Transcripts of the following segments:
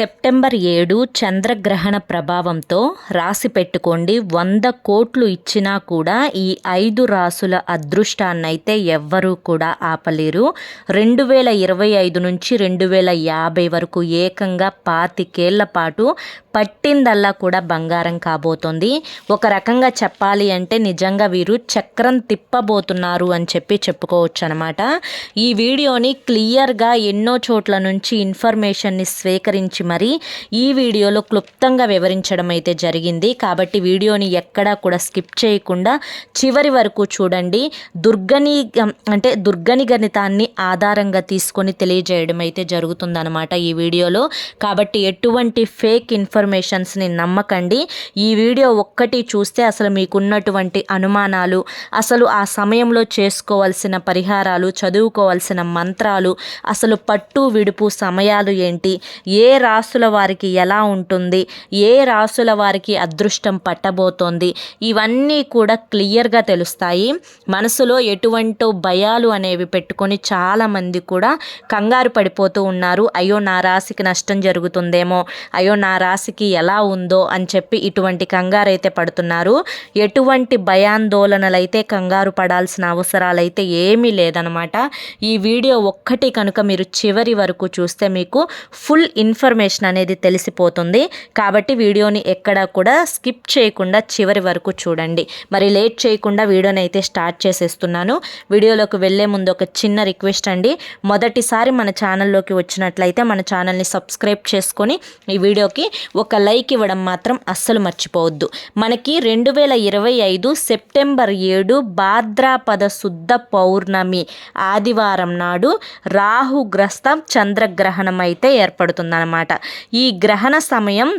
September ఏడు చంద్రగ్రహణ ప్రభావంతో రాసి పెట్టుకోండి. వంద కోట్లు ఇచ్చినా కూడా ఈ ఐదు రాసుల అదృష్టాన్నైతే ఎవ్వరూ కూడా ఆపలేరు. రెండు వేల ఇరవై ఐదు నుంచి రెండు వేల యాభై వరకు ఏకంగా పాతికేళ్ళ పాటు పట్టిందల్లా కూడా బంగారం కాబోతోంది. ఒక రకంగా చెప్పాలి అంటే నిజంగా వీరు చక్రం తిప్పబోతున్నారు అని చెప్పి చెప్పుకోవచ్చు అనమాట ఈ వీడియోని క్లియర్గా ఎన్నో చోట్ల నుంచి ఇన్ఫర్మేషన్ని స్వీకరించి మరి ఈ వీడియోలో క్లుప్తంగా వివరించడం అయితే జరిగింది. కాబట్టి వీడియోని ఎక్కడా కూడా స్కిప్ చేయకుండా చివరి వరకు చూడండి. దుర్గని అంటే దుర్గని గణితాన్ని ఆధారంగా తీసుకొని తెలియజేయడం అయితే జరుగుతుందన్నమాట ఈ వీడియోలో. కాబట్టి ఎటువంటి ఫేక్ ఇన్ఫర్మేషన్స్ని నమ్మకండి. ఈ వీడియో ఒక్కటి చూస్తే అసలు మీకున్నటువంటి అనుమానాలు అసలు ఆ సమయంలో చేసుకోవాల్సిన పరిహారాలు చదువుకోవాల్సిన మంత్రాలు అసలు పట్టు విడుపు సమయాలు ఏంటి ఏ రాసుల వారికి ఎలా ఉంటుంది ఏ రాసుల వారికి అదృష్టం పట్టబోతోంది ఇవన్నీ కూడా క్లియర్గా తెలుస్తాయి. మనసులో ఎటువంటి భయాలు అనేవి పెట్టుకొని చాలామంది కూడా కంగారు పడిపోతూ ఉన్నారు. అయ్యో నా రాశికి నష్టం జరుగుతుందేమో అయ్యో నా రాశి రాశికి ఎలా ఉందో అని చెప్పి ఇటువంటి కంగారు అయితే పడుతున్నారు. ఎటువంటి భయాందోళనలు అయితే కంగారు పడాల్సిన అవసరాలు అయితే ఏమీ లేదనమాట. ఈ వీడియో ఒక్కటి కనుక మీరు చివరి వరకు చూస్తే మీకు ఫుల్ ఇన్ఫర్మేషన్ అనేది తెలిసిపోతుంది. కాబట్టి వీడియోని ఎక్కడా కూడా స్కిప్ చేయకుండా చివరి వరకు చూడండి. మరి లేట్ చేయకుండా వీడియోని అయితే స్టార్ట్ చేసేస్తున్నాను. వీడియోలోకి వెళ్ళే ముందు ఒక చిన్న రిక్వెస్ట్ అండి. మొదటిసారి మన ఛానల్లోకి వచ్చినట్లయితే మన ఛానల్ని సబ్స్క్రైబ్ చేసుకొని ఈ వీడియోకి ఒక లైక్ ఇవ్వడం మాత్రం అస్సలు మర్చిపోవద్దు. మనకి రెండు వేల ఇరవై ఐదు సెప్టెంబర్ ఏడు భాద్రాపద శుద్ధ పౌర్ణమి ఆదివారం నాడు రాహుగ్రస్త చంద్రగ్రహణం అయితే ఏర్పడుతుందన్నమాట. ఈ గ్రహణ సమయం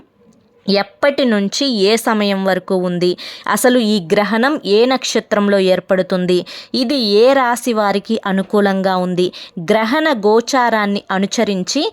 ఎప్పటి నుంచి ఏ సమయం వరకు ఉంది? అసలు ఈ గ్రహణం ఏ నక్షత్రంలో ఏర్పడుతుంది? ఇది ఏ రాశి వారికి అనుకూలంగా ఉంది? గ్రహణ గోచారాన్ని అనుసరించి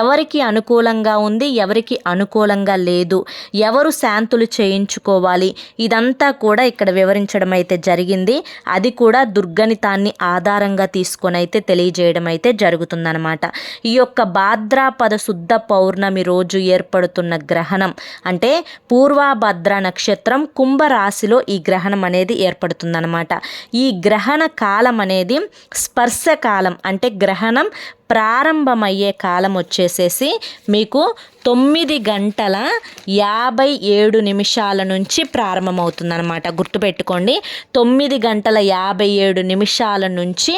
ఎవరికి అనుకూలంగా ఉంది ఎవరికి అనుకూలంగా లేదు ఎవరు శాంతులు చేయించుకోవాలి? ఇదంతా కూడా ఇక్కడ వివరించడం అయితే జరిగింది. అది కూడా దుర్గణితాన్ని ఆధారంగా తీసుకొని అయితే తెలియజేయడం అయితే జరుగుతుందన్నమాట. ఈ యొక్క భాద్రాపద శుద్ధ పౌర్ణమి రోజు ఏర్పడుతున్న గ్రహణం అంటే పూర్వభద్ర నక్షత్రం కుంభరాశిలో ఈ గ్రహణం అనేది ఏర్పడుతుందన్నమాట. ఈ గ్రహణ కాలం అనేది స్పర్శ కాలం అంటే గ్రహణం ప్రారంభమయ్యే కాలం వచ్చేసేసి మీకు తొమ్మిది గంటల యాభై ఏడు నిమిషాల నుంచి ప్రారంభమవుతుందన్నమాట. గుర్తుపెట్టుకోండి తొమ్మిది గంటల యాభై ఏడు నిమిషాల నుంచి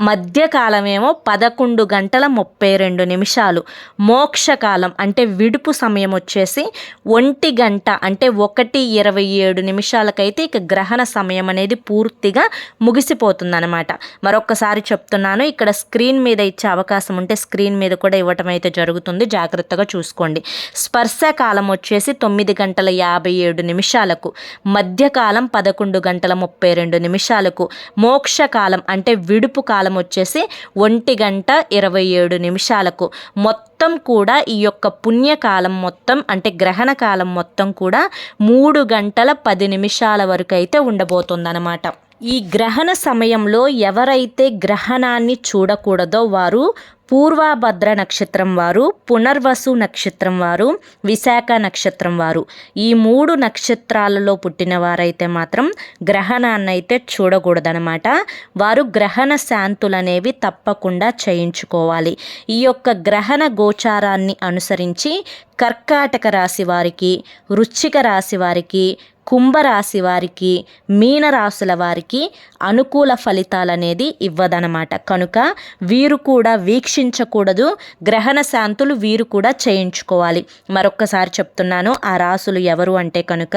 మధ్యకాలమేమో పదకొండు గంటల ముప్పై రెండు నిమిషాలు. మోక్షకాలం అంటే విడుపు సమయం వచ్చేసి ఒంటి గంట అంటే ఒకటి ఇరవై ఏడు నిమిషాలకైతే ఇక గ్రహణ సమయం అనేది పూర్తిగా ముగిసిపోతుందన్నమాట. మరొకసారి చెప్తున్నాను ఇక్కడ స్క్రీన్ మీద ఇచ్చే అవకాశం ఉంటే స్క్రీన్ మీద కూడా ఇవ్వటం అయితే జరుగుతుంది. జాగ్రత్తగా చూసుకోండి. స్పర్శకాలం వచ్చేసి తొమ్మిది గంటల యాభై ఏడు నిమిషాలకు. మధ్యకాలం పదకొండు గంటల ముప్పై రెండు నిమిషాలకు. మోక్షకాలం అంటే విడుపు కాలం వచ్చేసి ఒంటి గంట ఇరవై ఏడు నిమిషాలకు. మొత్తం కూడా ఈ యొక్క పుణ్యకాలం మొత్తం అంటే గ్రహణ కాలం మొత్తం కూడా మూడు గంటల పది నిమిషాల వరకు అయితే ఉండబోతుందన్నమాట. ఈ గ్రహణ సమయంలో ఎవరైతే గ్రహణాన్ని చూడకూడదో వారు పూర్వభద్ర నక్షత్రం వారు పునర్వసు నక్షత్రం వారు విశాఖ నక్షత్రం వారు. ఈ మూడు నక్షత్రాలలో పుట్టిన వారైతే మాత్రం గ్రహణాన్ని అయితే చూడకూడదనమాట వారు గ్రహణ శాంతులు అనేవి తప్పకుండా చేయించుకోవాలి. ఈ యొక్క గ్రహణ గోచారాన్ని అనుసరించి కర్కాటక రాశి వారికి వృశ్చిక రాశి వారికి కుంభరాశి వారికి మీనరాశుల వారికి అనుకూల ఫలితాలనేది ఇవ్వదనమాట కనుక వీరు కూడా వీక్ష వీక్షించకూడదు గ్రహణ శాంతులు వీరు కూడా చేయించుకోవాలి. మరొక్కసారి చెప్తున్నాను ఆ రాశులు ఎవరు అంటే కనుక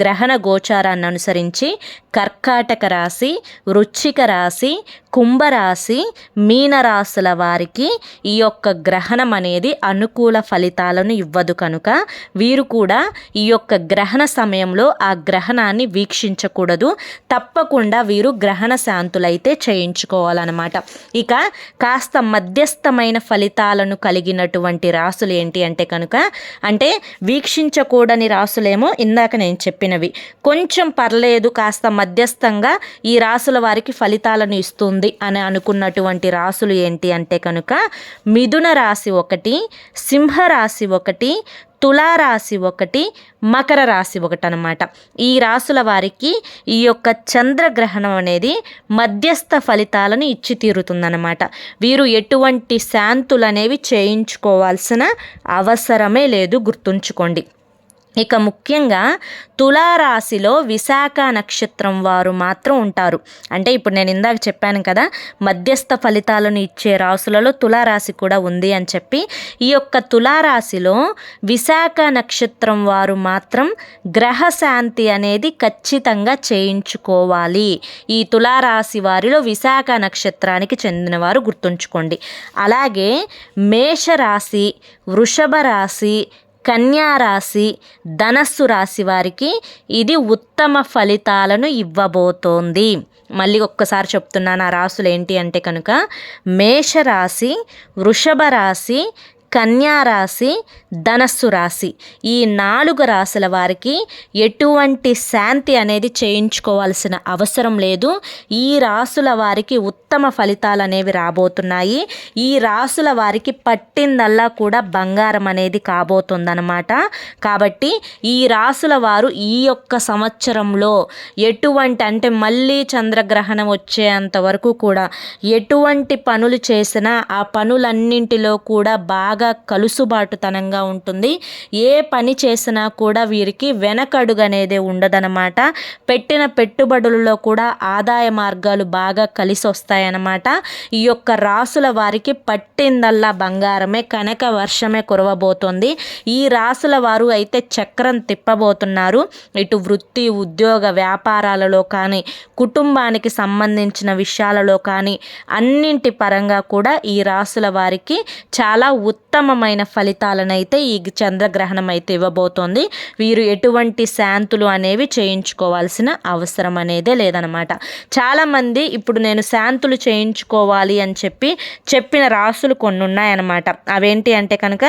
గ్రహణ గోచారాన్ని అనుసరించి కర్కాటక రాశి వృచ్చిక రాశి కుంభరాశి మీనరాశుల వారికి ఈ యొక్క గ్రహణం అనేది అనుకూల ఫలితాలను ఇవ్వదు కనుక వీరు కూడా ఈ యొక్క గ్రహణ సమయంలో ఆ గ్రహణాన్ని వీక్షించకూడదు. తప్పకుండా వీరు గ్రహణ శాంతులైతే చేయించుకోవాలన్నమాట. ఇక కాస్త మధ్యస్థమైన ఫలితాలను కలిగినటువంటి రాసులు ఏంటి అంటే కనుక అంటే వీక్షించకూడని రాసులేమో ఇందాక నేను చెప్పినవి. కొంచెం పర్లేదు కాస్త మధ్యస్థంగా ఈ రాసుల వారికి ఫలితాలను ఇస్తుంది. వస్తుంది అని అనుకున్నటువంటి రాసులు ఏంటి అంటే కనుక మిథున రాశి ఒకటి సింహరాశి ఒకటి తులారాశి ఒకటి మకర రాశి ఒకటి అనమాట ఈ రాసుల వారికి ఈ యొక్క చంద్రగ్రహణం అనేది మధ్యస్థ ఫలితాలను ఇచ్చి తీరుతుందనమాట వీరు ఎటువంటి శాంతులు అనేవి చేయించుకోవాల్సిన అవసరమే లేదు గుర్తుంచుకోండి. ఇక ముఖ్యంగా తులారాశిలో విశాఖ నక్షత్రం వారు మాత్రం ఉంటారు. అంటే ఇప్పుడు నేను ఇందాక చెప్పాను కదా మధ్యస్థ ఫలితాలను ఇచ్చే రాశులలో తులారాశి కూడా ఉంది అని చెప్పి ఈ యొక్క తులారాశిలో విశాఖ నక్షత్రం వారు మాత్రం గ్రహశాంతి అనేది ఖచ్చితంగా చేయించుకోవాలి. ఈ తులారాశి వారిలో విశాఖ నక్షత్రానికి చెందినవారు గుర్తుంచుకోండి. అలాగే మేషరాశి వృషభ రాశి కన్యారాశి ధనస్సు రాశి వారికి ఇది ఉత్తమ ఫలితాలను ఇవ్వబోతోంది. మళ్ళీ ఒక్కసారి చెప్తున్నాను ఆ రాసులు ఏంటి అంటే కనుక మేషరాశి వృషభ రాశి కన్యారాశి ధనస్సు రాశి. ఈ నాలుగు రాశుల వారికి ఎటువంటి శాంతి అనేది చేయించుకోవాల్సిన అవసరం లేదు. ఈ రాసుల వారికి ఉత్తమ ఫలితాలు అనేవి రాబోతున్నాయి. ఈ రాసుల వారికి పట్టిందల్లా కూడా బంగారం అనేది కాబోతుందన్నమాట. కాబట్టి ఈ రాసుల వారు ఈ యొక్క సంవత్సరంలో ఎటువంటి అంటే మళ్ళీ చంద్రగ్రహణం వచ్చేంత వరకు కూడా ఎటువంటి పనులు చేసినా ఆ పనులన్నింటిలో కూడా బాగా బాగా కలుసుబాటుతనంగా ఉంటుంది. ఏ పని చేసినా కూడా వీరికి వెనకడుగు అనేది ఉండదనమాట పెట్టిన పెట్టుబడులలో కూడా ఆదాయ మార్గాలు బాగా కలిసి వస్తాయన్నమాట ఈ యొక్క రాసుల వారికి పట్టిందల్లా బంగారమే కనక వర్షమే కురవబోతోంది. ఈ రాసుల వారు అయితే చక్రం తిప్పబోతున్నారు. ఇటు వృత్తి ఉద్యోగ వ్యాపారాలలో కానీ కుటుంబానికి సంబంధించిన విషయాలలో కానీ అన్నింటి పరంగా కూడా ఈ రాసుల వారికి చాలా ఉత్తమమైన ఫలితాలను అయితే ఈ చంద్రగ్రహణం అయితే ఇవ్వబోతోంది. వీరు ఎటువంటి శాంతులు అనేవి చేయించుకోవాల్సిన అవసరం అనేదే లేదనమాట. చాలామంది ఇప్పుడు నేను శాంతులు చేయించుకోవాలి అని చెప్పి చెప్పిన రాసులు కొన్ని ఉన్నాయన్నమాట అవేంటి అంటే కనుక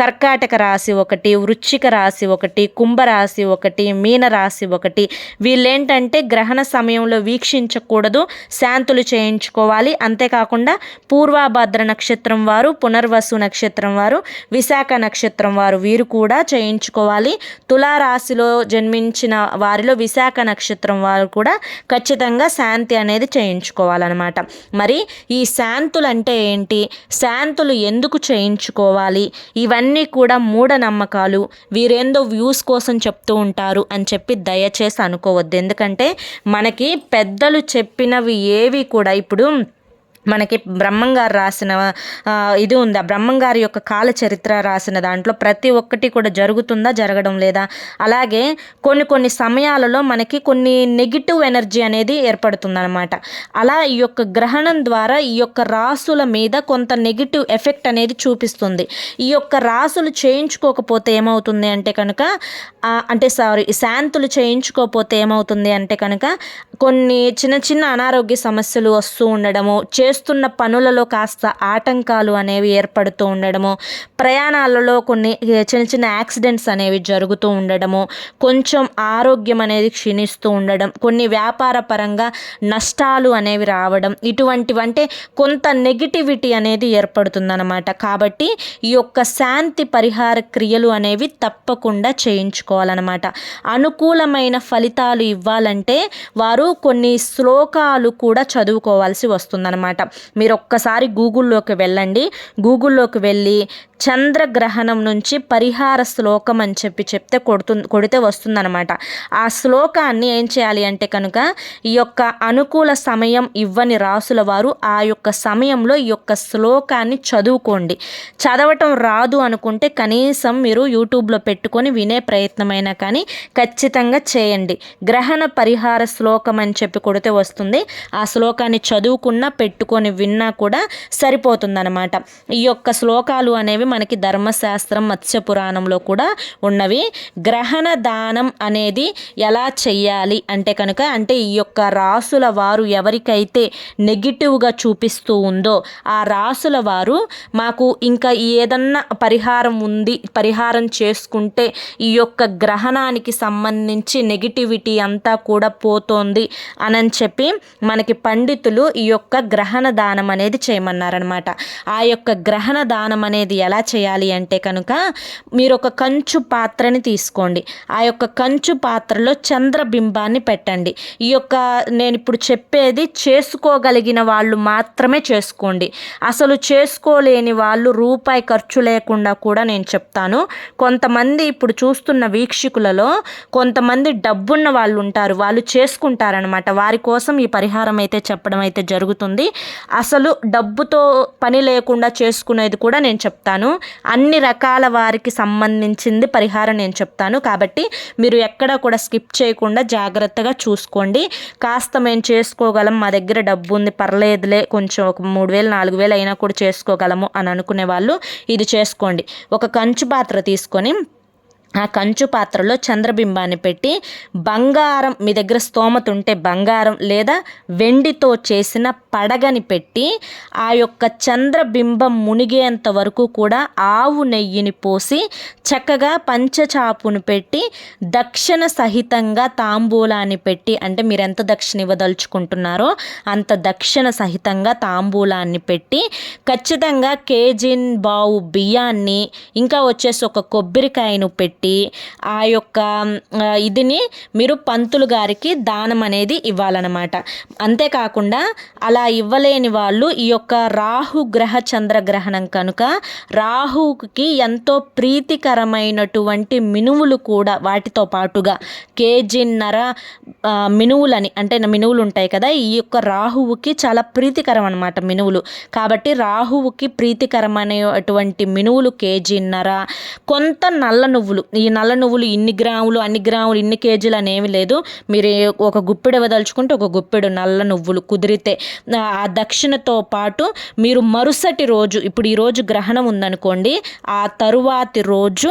కర్కాటక రాశి ఒకటి వృచ్చిక రాశి ఒకటి కుంభరాశి ఒకటి మీన రాశి ఒకటి. వీళ్ళేంటంటే గ్రహణ సమయంలో వీక్షించకూడదు శాంతులు చేయించుకోవాలి. అంతేకాకుండా పూర్వాభద్ర నక్షత్రం వారు పునర్వసు నక్షత్రం నక్షత్రం వారు విశాఖ నక్షత్రం వారు వీరు కూడా చేయించుకోవాలి. తులారాశిలో జన్మించిన వారిలో విశాఖ నక్షత్రం వారు కూడా ఖచ్చితంగా శాంతి అనేది చేయించుకోవాలన్నమాట. మరి ఈ శాంతులు అంటే ఏంటి? శాంతులు ఎందుకు చేయించుకోవాలి? ఇవన్నీ కూడా మూఢనమ్మకాలు. వీరేందో వ్యూస్ కోసం చెప్తూ ఉంటారు అని చెప్పి దయచేసి అనుకోవద్దు. ఎందుకంటే మనకి పెద్దలు చెప్పినవి ఏవి కూడా ఇప్పుడు మనకి బ్రహ్మంగారు రాసిన ఇది ఉంది. ఆ బ్రహ్మంగారి యొక్క కాల చరిత్ర రాసిన దాంట్లో ప్రతి ఒక్కటి కూడా జరుగుతుందా జరగడం లేదా? అలాగే కొన్ని కొన్ని సమయాలలో మనకి కొన్ని నెగిటివ్ ఎనర్జీ అనేది ఏర్పడుతుందన్నమాట. అలా ఈ యొక్క గ్రహణం ద్వారా ఈ యొక్క రాసుల మీద కొంత నెగిటివ్ ఎఫెక్ట్ అనేది చూపిస్తుంది. ఈ యొక్క రాసులు చేయించుకోకపోతే ఏమవుతుంది అంటే కనుక అంటే సారీ శాంతులు చేయించుకోకపోతే ఏమవుతుంది అంటే కనుక కొన్ని చిన్న చిన్న అనారోగ్య సమస్యలు వస్తూ ఉండడము చే చేస్తున్న పనులలో కాస్త ఆటంకాలు అనేవి ఏర్పడుతూ ఉండడము ప్రయాణాలలో కొన్ని చిన్న చిన్న యాక్సిడెంట్స్ అనేవి జరుగుతూ ఉండడము కొంచెం ఆరోగ్యం అనేది క్షీణిస్తూ ఉండడం కొన్ని వ్యాపార పరంగా నష్టాలు అనేవి రావడం ఇటువంటివంటే కొంత నెగిటివిటీ అనేది ఏర్పడుతుందన్నమాట. కాబట్టి ఈ యొక్క శాంతి పరిహార క్రియలు అనేవి తప్పకుండా చేయించుకోవాలన్నమాట. అనుకూలమైన ఫలితాలు ఇవ్వాలంటే వారు కొన్ని శ్లోకాలు కూడా చదువుకోవాల్సి వస్తుందన్నమాట. మీరు ఒక్కసారి గూగుల్లోకి వెళ్ళండి. గూగుల్లోకి వెళ్ళి చంద్రగ్రహణం నుంచి పరిహార శ్లోకం అని చెప్పి చెప్తే కొడుతు కొడితే వస్తుందన్నమాట. ఆ శ్లోకాన్ని ఏం చేయాలి అంటే కనుక ఈ యొక్క అనుకూల సమయం ఇవ్వని రాసుల వారు ఆ యొక్క సమయంలో ఈ యొక్క శ్లోకాన్ని చదువుకోండి. చదవటం రాదు అనుకుంటే కనీసం మీరు యూట్యూబ్లో పెట్టుకొని వినే ప్రయత్నమైనా కానీ ఖచ్చితంగా చేయండి. గ్రహణ పరిహార శ్లోకం అని చెప్పి కొడితే వస్తుంది. ఆ శ్లోకాన్ని చదువుకున్నా పెట్టుకొని విన్నా కూడా సరిపోతుందన్నమాట. ఈ యొక్క శ్లోకాలు అనేవి మనకి ధర్మశాస్త్రం మత్స్య పురాణంలో కూడా ఉన్నవి. గ్రహణ దానం అనేది ఎలా చెయ్యాలి అంటే కనుక అంటే ఈ యొక్క రాసుల వారు ఎవరికైతే నెగిటివ్గా చూపిస్తూ ఉందో ఆ రాసుల వారు మాకు ఇంకా ఏదన్నా పరిహారం ఉంది పరిహారం చేసుకుంటే ఈ యొక్క గ్రహణానికి సంబంధించి నెగిటివిటీ అంతా కూడా పోతోంది అని చెప్పి మనకి పండితులు ఈ యొక్క గ్రహణ దానం అనేది చేయమన్నారనమాట. ఆ యొక్క గ్రహణ దానం అనేది ఎలా చేయాలి అంటే కనుక మీరు ఒక కంచు పాత్రని తీసుకోండి. ఆ యొక్క కంచు పాత్రలో చంద్రబింబాన్ని పెట్టండి. ఈ యొక్క నేను ఇప్పుడు చెప్పేది చేసుకోగలిగిన వాళ్ళు మాత్రమే చేసుకోండి. అసలు చేసుకోలేని వాళ్ళు రూపాయి ఖర్చు లేకుండా కూడా నేను చెప్తాను. కొంతమంది ఇప్పుడు చూస్తున్న వీక్షకులలో కొంతమంది డబ్బున్న వాళ్ళు ఉంటారు. వాళ్ళు చేసుకుంటారనమాట వారి కోసం ఈ పరిహారం అయితే చెప్పడం అయితే జరుగుతుంది. అసలు డబ్బుతో పని లేకుండా చేసుకునేది కూడా నేను చెప్తాను. చెప్తాను. అన్ని రకాల వారికి సంబంధించింది పరిహారం నేను చెప్తాను. కాబట్టి మీరు ఎక్కడ కూడా స్కిప్ చేయకుండా జాగ్రత్తగా చూసుకోండి. కాస్త మేము చేసుకోగలం. మా దగ్గర డబ్బు ఉంది పర్లేదులే. కొంచెం ఒక మూడు వేలు నాలుగు వేలు అయినా కూడా చేసుకోగలము అని అనుకునే వాళ్ళు ఇది చేసుకోండి. ఒక కంచు పాత్ర తీసుకొని ఆ కంచు పాత్రలో చంద్రబింబాన్ని పెట్టి బంగారం మీ దగ్గర స్తోమత ఉంటే బంగారం లేదా వెండితో చేసిన పడగని పెట్టి ఆ యొక్క చంద్రబింబం మునిగేంత వరకు కూడా ఆవు నెయ్యిని పోసి చక్కగా పంచచాపును పెట్టి దక్షిణ సహితంగా తాంబూలాన్ని పెట్టి అంటే మీరు ఎంత దక్షిణ ఇవ్వదలుచుకుంటున్నారో అంత దక్షిణ సహితంగా తాంబూలాన్ని పెట్టి ఖచ్చితంగా కేజీన్ బావు బియ్యాన్ని ఇంకా వచ్చేసి ఒక కొబ్బరికాయను పెట్టి పెట్టి ఆ యొక్క ఇదిని మీరు పంతులు గారికి దానం అనేది ఇవ్వాలన్నమాట. అంతేకాకుండా అలా ఇవ్వలేని వాళ్ళు ఈ యొక్క రాహు గ్రహ చంద్రగ్రహణం కనుక రాహుకి ఎంతో ప్రీతికరమైనటువంటి మినువులు కూడా వాటితో పాటుగా కేజీన్నర మినువులని అంటే మినువులు ఉంటాయి కదా ఈ యొక్క రాహువుకి చాలా ప్రీతికరం అనమాట మినువులు. కాబట్టి రాహువుకి ప్రీతికరమైనటువంటి మినువులు కేజీన్నర కొంత నల్ల నువ్వులు ఈ నల్ల నువ్వులు ఇన్ని గ్రాములు అన్ని గ్రాములు ఇన్ని కేజీలు అనేవి లేదు. మీరు ఒక గుప్పెడు ఇవ్వదలుచుకుంటే ఒక గుప్పెడు నల్ల నువ్వులు కుదిరితే. ఆ దక్షిణతో పాటు మీరు మరుసటి రోజు ఇప్పుడు ఈరోజు గ్రహణం ఉందనుకోండి ఆ తరువాతి రోజు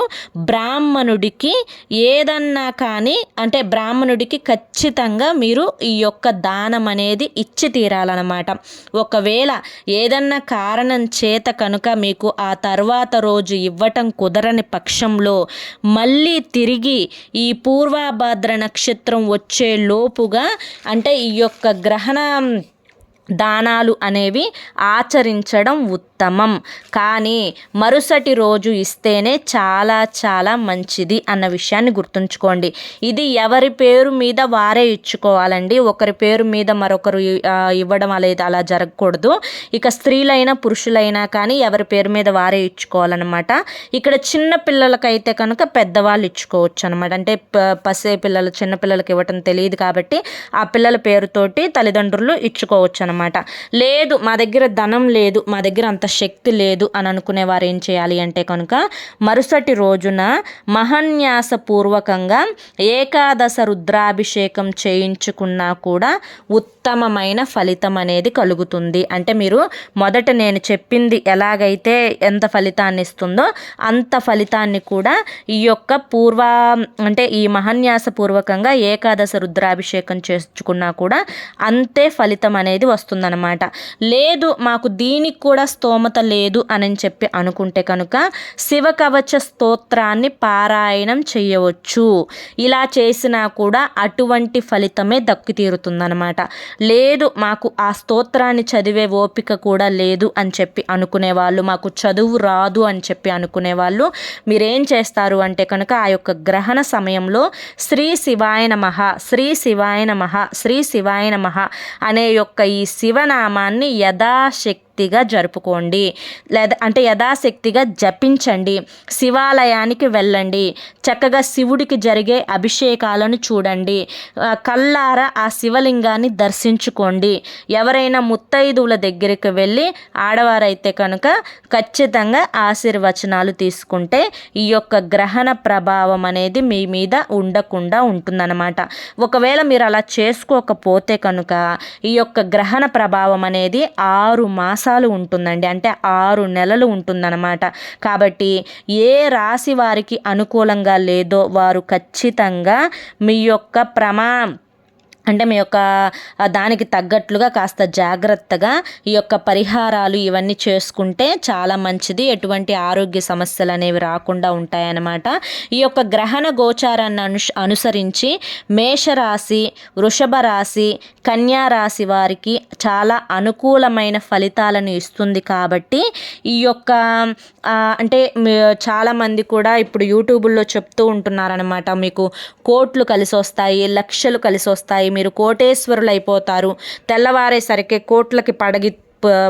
బ్రాహ్మణుడికి ఏదన్నా కానీ అంటే బ్రాహ్మణుడికి ఖచ్చితంగా మీరు ఈ యొక్క దానం అనేది ఇచ్చి తీరాలన్నమాట. ఒకవేళ ఏదన్నా కారణం చేత కనుక మీకు ఆ తర్వాత రోజు ఇవ్వటం కుదరని పక్షంలో మళ్ళీ తిరిగి ఈ పూర్వభద్ర నక్షత్రం వచ్చే లోపుగా అంటే ఈ యొక్క గ్రహణ దానాలు అనేవి ఆచరించడం ఉత్తమం. కానీ మరుసటి రోజు ఇస్తేనే చాలా చాలా మంచిది అన్న విషయాన్ని గుర్తుంచుకోండి. ఇది ఎవరి పేరు మీద వారే ఇచ్చుకోవాలండి. ఒకరి పేరు మీద మరొకరు ఇవ్వడం అనేది అలా జరగకూడదు. ఇక స్త్రీలైనా పురుషులైనా కానీ ఎవరి పేరు మీద వారే ఇచ్చుకోవాలన్నమాట. ఇక్కడ చిన్న పిల్లలకైతే కనుక పెద్దవాళ్ళు ఇచ్చుకోవచ్చు అనమాట అంటే పసే పిల్లలు చిన్న పిల్లలకి ఇవ్వటం తెలియదు కాబట్టి ఆ పిల్లల పేరుతోటి తల్లిదండ్రులు ఇచ్చుకోవచ్చు అనమాట లేదు మా దగ్గర ధనం లేదు మా దగ్గర అంత శక్తి లేదు అని అనుకునే వారు ఏం చేయాలి అంటే కనుక మరుసటి రోజున మహన్యాసపూర్వకంగా ఏకాదశ రుద్రాభిషేకం చేయించుకున్నా కూడా ఉత్తమమైన ఫలితం అనేది కలుగుతుంది. అంటే మీరు మొదట నేను చెప్పింది ఎలాగైతే ఎంత ఫలితాన్ని ఇస్తుందో అంత ఫలితాన్ని కూడా ఈ యొక్క పూర్వ అంటే ఈ మహన్యాస పూర్వకంగా ఏకాదశ రుద్రాభిషేకం చేసుకున్నా కూడా అంతే ఫలితం అనేది వస్తుందన్నమాట. లేదు మాకు దీనికి కూడా స్తోమ స్తోమత లేదు అని చెప్పి అనుకుంటే కనుక శివ కవచ స్తోత్రాన్ని పారాయణం చేయవచ్చు. ఇలా చేసినా కూడా అటువంటి ఫలితమే దక్కి తీరుతుందనమాట లేదు మాకు ఆ స్తోత్రాన్ని చదివే ఓపిక కూడా లేదు అని చెప్పి అనుకునే వాళ్ళు మాకు చదువు రాదు అని చెప్పి అనుకునే వాళ్ళు మీరేం చేస్తారు అంటే కనుక ఆ యొక్క గ్రహణ సమయంలో శ్రీ శివాయ నమః శ్రీ శివాయ నమః శ్రీ శివాయ నమః అనే యొక్క ఈ శివనామాన్ని యథాశక్తి యథాశక్తిగా జరుపుకోండి. లేదా అంటే యథాశక్తిగా జపించండి. శివాలయానికి వెళ్ళండి. చక్కగా శివుడికి జరిగే అభిషేకాలను చూడండి. కల్లార ఆ శివలింగాన్ని దర్శించుకోండి. ఎవరైనా ముత్తైదువుల దగ్గరికి వెళ్ళి ఆడవారైతే కనుక ఖచ్చితంగా ఆశీర్వచనాలు తీసుకుంటే ఈ యొక్క గ్రహణ ప్రభావం అనేది మీ మీద ఉండకుండా ఉంటుందన్నమాట. ఒకవేళ మీరు అలా చేసుకోకపోతే కనుక ఈ యొక్క గ్రహణ ప్రభావం అనేది ఆరు మాసాలు మాసాలు ఉంటుందండి. అంటే ఆరు నెలలు ఉంటుందన్నమాట. కాబట్టి ఏ రాశి వారికి అనుకూలంగా లేదో వారు ఖచ్చితంగా మీ యొక్క ప్రమా అంటే మీ యొక్క దానికి తగ్గట్లుగా కాస్త జాగ్రత్తగా ఈ యొక్క పరిహారాలు ఇవన్నీ చేసుకుంటే చాలా మంచిది. ఎటువంటి ఆరోగ్య సమస్యలు అనేవి రాకుండా ఉంటాయన్నమాట. ఈ యొక్క గ్రహణ గోచారాన్ని అను అనుసరించి మేషరాశి వృషభ రాశి కన్యా రాశి వారికి చాలా అనుకూలమైన ఫలితాలను ఇస్తుంది కాబట్టి ఈ యొక్క అంటే చాలామంది కూడా ఇప్పుడు యూట్యూబ్లో చెప్తూ ఉంటున్నారనమాట మీకు కోట్లు కలిసి వస్తాయి లక్షలు కలిసి వస్తాయి మీరు కోటేశ్వరులు అయిపోతారు తెల్లవారేసరికి కోట్లకి పడగి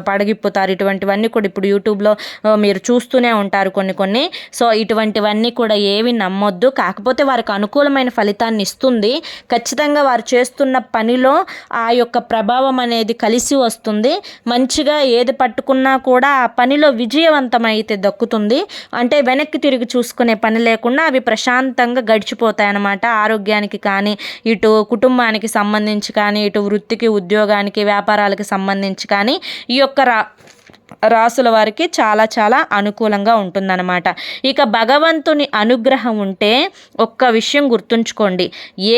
పడగిప్పుతారు. ఇటువంటివన్నీ కూడా ఇప్పుడు యూట్యూబ్లో మీరు చూస్తూనే ఉంటారు కొన్ని కొన్ని. సో ఇటువంటివన్నీ కూడా ఏవి నమ్మొద్దు. కాకపోతే వారికి అనుకూలమైన ఫలితాన్ని ఇస్తుంది. ఖచ్చితంగా వారు చేస్తున్న పనిలో ఆ యొక్క ప్రభావం అనేది కలిసి వస్తుంది. మంచిగా ఏది పట్టుకున్నా కూడా ఆ పనిలో విజయవంతమైతే దక్కుతుంది. అంటే వెనక్కి తిరిగి చూసుకునే పని లేకుండా అవి ప్రశాంతంగా గడిచిపోతాయి అన్నమాట ఆరోగ్యానికి కానీ ఇటు కుటుంబానికి సంబంధించి కానీ ఇటు వృత్తికి ఉద్యోగానికి వ్యాపారాలకు సంబంధించి కానీ ఈ యొక్క రా రాసుల వారికి చాలా చాలా అనుకూలంగా ఉంటుందన్నమాట. ఇక భగవంతుని అనుగ్రహం ఉంటే ఒక్క విషయం గుర్తుంచుకోండి.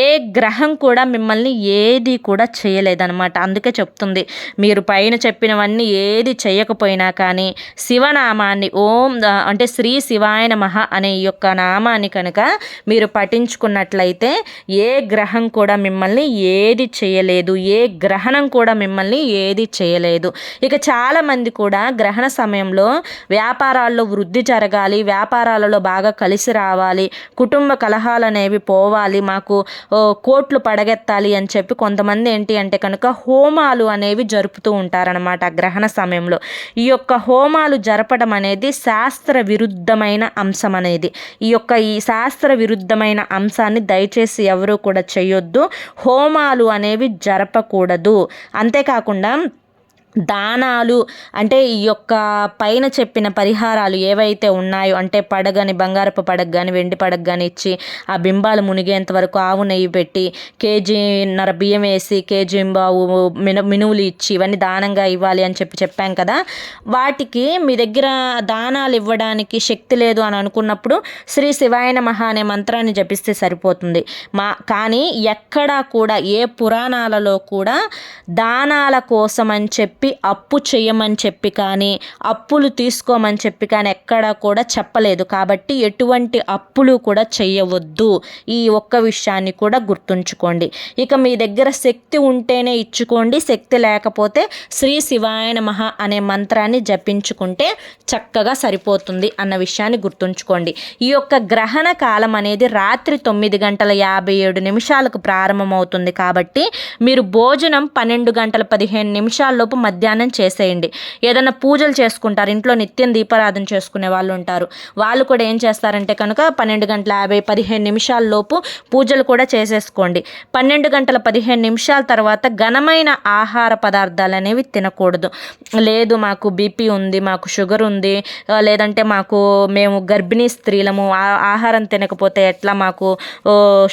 ఏ గ్రహం కూడా మిమ్మల్ని ఏది కూడా చేయలేదన్నమాట. అందుకే చెప్తుంది. మీరు పైన చెప్పినవన్నీ ఏది చేయకపోయినా కానీ శివనామాన్ని ఓం అంటే శ్రీ శివాయ నమః అనే యొక్క నామాన్ని కనుక మీరు పఠించుకున్నట్లయితే ఏ గ్రహం కూడా మిమ్మల్ని ఏది చేయలేదు. ఏ గ్రహణం కూడా మిమ్మల్ని ఏది చేయలేదు. ఇక చాలామంది కూడా గ్రహణ సమయంలో వ్యాపారాల్లో వృద్ధి జరగాలి వ్యాపారాలలో బాగా కలిసి రావాలి కుటుంబ కలహాలు అనేవి పోవాలి మాకు కోట్లు పడగెత్తాలి అని చెప్పి కొంతమంది ఏంటి అంటే కనుక హోమాలు అనేవి జరుపుతూ ఉంటారనమాట గ్రహణ సమయంలో. ఈ యొక్క హోమాలు జరపడం అనేది శాస్త్ర విరుద్ధమైన అంశం అనేది. ఈ యొక్క ఈ శాస్త్ర విరుద్ధమైన అంశాన్ని దయచేసి ఎవరు కూడా చేయొద్దు. హోమాలు అనేవి జరపకూడదు. అంతేకాకుండా దానాలు అంటే ఈ యొక్క పైన చెప్పిన పరిహారాలు ఏవైతే ఉన్నాయో అంటే పడగని బంగారపు పడగ కానీ వెండి పడగ కానీ ఇచ్చి ఆ బింబాలు మునిగేంత వరకు ఆవు నెయ్యి పెట్టి కేజీన్నర బియ్యం వేసి కేజీ బావు మిన మినువులు ఇచ్చి ఇవన్నీ దానంగా ఇవ్వాలి అని చెప్పి చెప్పాం కదా. వాటికి మీ దగ్గర దానాలు ఇవ్వడానికి శక్తి లేదు అని అనుకున్నప్పుడు శ్రీ శివాయన మహా అనే మంత్రాన్ని జపిస్తే సరిపోతుంది. మా కానీ ఎక్కడా కూడా ఏ పురాణాలలో కూడా దానాల కోసం అని చెప్పి చెప్పి అప్పు చేయమని చెప్పి కానీ అప్పులు తీసుకోమని చెప్పి కానీ ఎక్కడా కూడా చెప్పలేదు. కాబట్టి ఎటువంటి అప్పులు కూడా చేయవద్దు ఈ ఒక్క విషయాన్ని కూడా గుర్తుంచుకోండి. ఇక మీ దగ్గర శక్తి ఉంటేనే ఇచ్చుకోండి. శక్తి లేకపోతే శ్రీ శివాయ నమః అనే మంత్రాన్ని జపించుకుంటే చక్కగా సరిపోతుంది అన్న విషయాన్ని గుర్తుంచుకోండి. ఈ యొక్క గ్రహణ కాలం అనేది రాత్రి తొమ్మిది గంటల యాభై ఏడు నిమిషాలకు ప్రారంభమవుతుంది. కాబట్టి మీరు భోజనం పన్నెండు గంటల పదిహేను నిమిషాల్లోపు మధ్యాహ్నం చేసేయండి. ఏదైనా పూజలు చేసుకుంటారు ఇంట్లో నిత్యం దీపారాధన చేసుకునే వాళ్ళు ఉంటారు. వాళ్ళు కూడా ఏం చేస్తారంటే కనుక పన్నెండు గంటల యాభై పదిహేను నిమిషాల లోపు పూజలు కూడా చేసేసుకోండి. పన్నెండు గంటల పదిహేను నిమిషాల తర్వాత ఘనమైన ఆహార పదార్థాలు అనేవి తినకూడదు. లేదు మాకు బీపీ ఉంది మాకు షుగర్ ఉంది లేదంటే మాకు మేము గర్భిణీ స్త్రీలము ఆహారం తినకపోతే ఎట్లా మాకు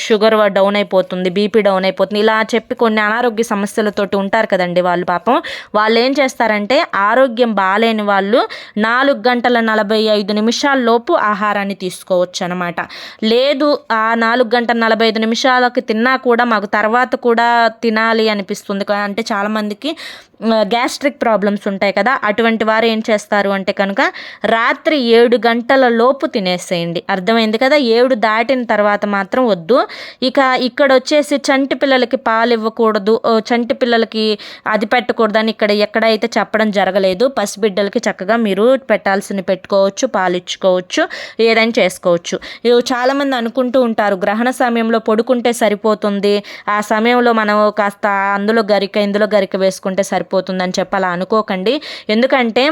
షుగర్ డౌన్ అయిపోతుంది బీపీ డౌన్ అయిపోతుంది. ఇలా చెప్పి కొన్ని అనారోగ్య సమస్యలతోటి ఉంటారు కదండి వాళ్ళు పాపం. వాళ్ళు వాళ్ళు ఏం చేస్తారంటే ఆరోగ్యం బాగాలేని వాళ్ళు నాలుగు గంటల నలభై ఐదు నిమిషాల లోపు ఆహారాన్ని తీసుకోవచ్చు అనమాట లేదు ఆ నాలుగు గంటల నలభై ఐదు నిమిషాలకు తిన్నా కూడా మాకు తర్వాత కూడా తినాలి అనిపిస్తుంది. అంటే చాలామందికి గ్యాస్ట్రిక్ ప్రాబ్లమ్స్ ఉంటాయి కదా అటువంటి వారు ఏం చేస్తారు అంటే కనుక రాత్రి ఏడు గంటల లోపు తినేసేయండి. అర్థమైంది కదా? ఏడు దాటిన తర్వాత మాత్రం వద్దు. ఇక ఇక్కడ వచ్చేసి చంటి పిల్లలకి పాలు ఇవ్వకూడదు చంటి పిల్లలకి అది పెట్టకూడదని ఇక్కడ ఎక్కడైతే చెప్పడం జరగలేదు పసిబిడ్డలకి చక్కగా మీరు పెట్టాల్సిన పెట్టుకోవచ్చు పాలు ఇచ్చుకోవచ్చు ఏదైనా చేసుకోవచ్చు. చాలామంది అనుకుంటూ ఉంటారు గ్రహణ సమయంలో పడుకుంటే సరిపోతుంది ఆ సమయంలో మనం కాస్త అందులో గరిక ఇందులో గరిక వేసుకుంటే సరిపోతుంది సరిపోతుందని చెప్పి అలా అనుకోకండి. ఎందుకంటే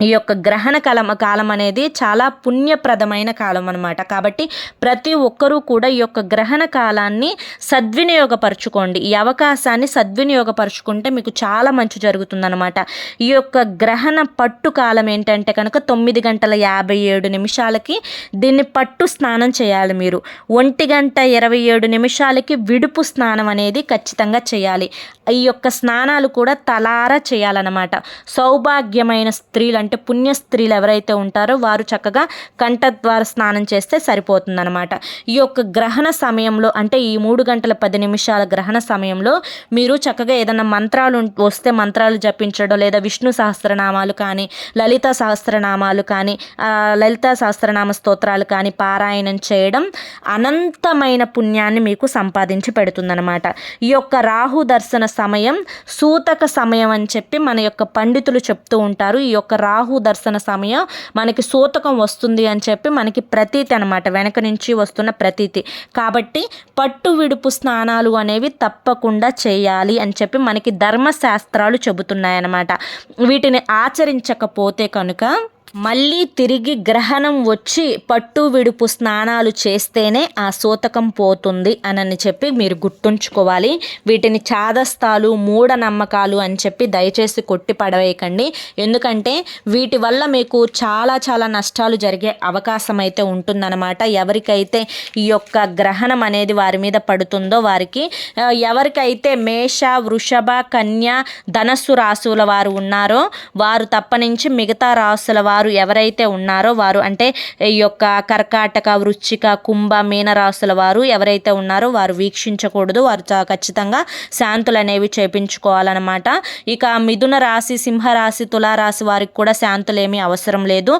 ఈ యొక్క గ్రహణ కాలం కాలం అనేది చాలా పుణ్యప్రదమైన కాలం అనమాట కాబట్టి ప్రతి ఒక్కరూ కూడా ఈ యొక్క గ్రహణ కాలాన్ని సద్వినియోగపరచుకోండి. ఈ అవకాశాన్ని సద్వినియోగపరచుకుంటే మీకు చాలా మంచి జరుగుతుందనమాట ఈ యొక్క గ్రహణ పట్టు కాలం ఏంటంటే కనుక తొమ్మిది గంటల యాభై ఏడు నిమిషాలకి దీన్ని పట్టు స్నానం చేయాలి మీరు. ఒంటి గంట ఇరవై ఏడు నిమిషాలకి విడుపు స్నానం అనేది ఖచ్చితంగా చేయాలి. ఈ యొక్క స్నానాలు కూడా తలారా చేయాలన్నమాట. సౌభాగ్యమైన స్త్రీలు అంటే పుణ్య స్త్రీలు ఎవరైతే ఉంటారో వారు చక్కగా కంఠద్వార స్నానం చేస్తే సరిపోతుందన్నమాట. ఈ యొక్క గ్రహణ సమయంలో అంటే ఈ మూడు గంటల పది నిమిషాల గ్రహణ సమయంలో మీరు చక్కగా ఏదైనా మంత్రాలు వస్తే మంత్రాలు జపించడం లేదా విష్ణు సహస్రనామాలు కానీ లలిత సహస్రనామాలు కానీ లలిత సహస్రనామ స్తోత్రాలు కానీ పారాయణం చేయడం అనంతమైన పుణ్యాన్ని మీకు సంపాదించి పెడుతుందన్నమాట. ఈ యొక్క రాహు దర్శన సమయం సూతక సమయం అని చెప్పి మన యొక్క పండితులు చెప్తూ ఉంటారు. ఈ యొక్క రాహు దర్శన సమయం మనకి సూతకం వస్తుంది అని చెప్పి మనకి ప్రతీతి అనమాట వెనక నుంచి వస్తున్న ప్రతీతి. కాబట్టి పట్టు విడుపు స్నానాలు అనేవి తప్పకుండా చేయాలి అని చెప్పి మనకి ధర్మశాస్త్రాలు చెబుతున్నాయన్నమాట. వీటిని ఆచరించకపోతే కనుక మళ్ళీ తిరిగి గ్రహణం వచ్చి పట్టు విడుపు స్నానాలు చేస్తేనే ఆ సూతకం పోతుంది అని చెప్పి మీరు గుర్తుంచుకోవాలి. వీటిని చాదస్తాలు మూఢనమ్మకాలు అని చెప్పి దయచేసి కొట్టి పడవేయకండి. ఎందుకంటే వీటి వల్ల మీకు చాలా చాలా నష్టాలు జరిగే అవకాశం అయితే ఉంటుందన్నమాట. ఎవరికైతే ఈ యొక్క గ్రహణం అనేది వారి మీద పడుతుందో వారికి ఎవరికైతే మేష వృషభ కన్య ధనస్సు రాసుల వారు ఉన్నారో వారు తప్పనించి మిగతా రాసుల వారు వారు ఎవరైతే ఉన్నారో వారు అంటే ఈ యొక్క కర్కాటక వృశ్చిక కుంభ మీనరాశుల వారు ఎవరైతే ఉన్నారో వారు వీక్షించకూడదు. వారు ఖచ్చితంగా శాంతులు అనేవి చేపించుకోవాలన్నమాట. ఇక మిథున రాశి సింహరాశి తులారాశి వారికి కూడా శాంతులు ఏమీ అవసరం లేదు.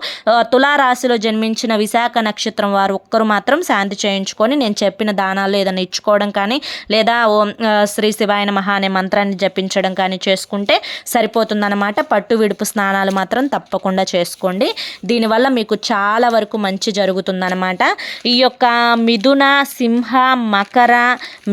తులారాశిలో జన్మించిన విశాఖ నక్షత్రం వారు ఒక్కరు మాత్రం శాంతి చేయించుకొని నేను చెప్పిన దానాలు ఏదైనా ఇచ్చుకోవడం కానీ లేదా ఓం శ్రీ శివాయన మహా అనే మంత్రాన్ని జపించడం కానీ చేసుకుంటే సరిపోతుందన్నమాట. పట్టు విడుపు స్నానాలు మాత్రం తప్పకుండా చేసుకోండి దీనివల్ల మీకు చాలా వరకు మంచి జరుగుతుందన్నమాట. ఈ యొక్క మిథున సింహ మకర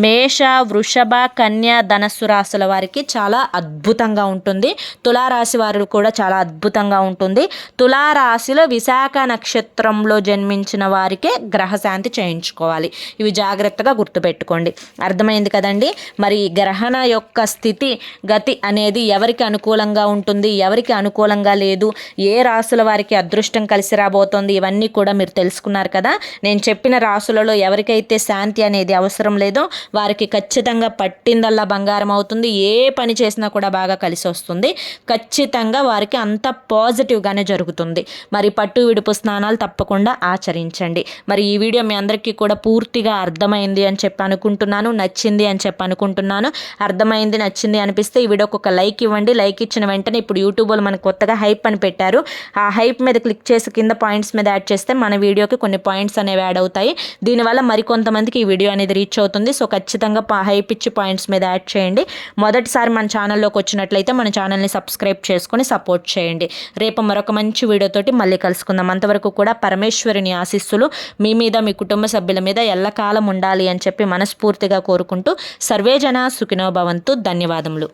మేష వృషభ కన్య ధనస్సు రాశుల వారికి చాలా అద్భుతంగా ఉంటుంది. తులారాశి వారు కూడా చాలా అద్భుతంగా ఉంటుంది. తులారాశిలో విశాఖ నక్షత్రంలో జన్మించిన వారికే గ్రహశాంతి చేయించుకోవాలి. ఇవి జాగ్రత్తగా గుర్తుపెట్టుకోండి. అర్థమైంది కదండి? మరి గ్రహణ యొక్క స్థితి గతి అనేది ఎవరికి అనుకూలంగా ఉంటుంది? ఎవరికి అనుకూలంగా లేదు? ఏ రాశుల వారికి అదృష్టం కలిసి రాబోతోంది. ఇవన్నీ కూడా మీరు తెలుసుకున్నారు కదా. నేను చెప్పిన రాసులలో ఎవరికైతే శాంతి అనేది అవసరం లేదో వారికి ఖచ్చితంగా పట్టిందల్లా బంగారం అవుతుంది. ఏ పని చేసినా కూడా బాగా కలిసి వస్తుంది. ఖచ్చితంగా వారికి అంత పాజిటివ్గానే జరుగుతుంది. మరి పట్టు విడుపు స్నానాలు తప్పకుండా ఆచరించండి. మరి ఈ వీడియో మీ అందరికీ కూడా పూర్తిగా అర్థమైంది అని చెప్పి అనుకుంటున్నాను. నచ్చింది అని చెప్పి అనుకుంటున్నాను. అర్థమైంది నచ్చింది అనిపిస్తే ఈ వీడియోకి ఒక లైక్ ఇవ్వండి. లైక్ ఇచ్చిన వెంటనే ఇప్పుడు యూట్యూబ్లో మనకు కొత్తగా హైప్ అని పెట్టారు. ఆ హైప్ మీద క్లిక్ చేసి కింద పాయింట్స్ మీద యాడ్ చేస్తే మన వీడియోకి కొన్ని పాయింట్స్ అనేవి యాడ్ అవుతాయి. దీనివల్ల మరికొంతమందికి ఈ వీడియో అనేది రీచ్ అవుతుంది. సో ఖచ్చితంగా హైప్ ఇచ్చి పాయింట్స్ మీద యాడ్ చేయండి. మొదటిసారి మన ఛానల్లోకి వచ్చినట్లయితే మన ఛానల్ని సబ్స్క్రైబ్ చేసుకొని సపోర్ట్ చేయండి. రేపు మరొక మంచి వీడియోతోటి మళ్ళీ కలుసుకుందాం. అంతవరకు కూడా పరమేశ్వరుని ఆశీస్సులు మీ మీద మీ కుటుంబ సభ్యుల మీద ఎల్లకాలం ఉండాలి అని చెప్పి మనస్ఫూర్తిగా కోరుకుంటూ సర్వేజన సుఖినోభవంతు ధన్యవాదములు.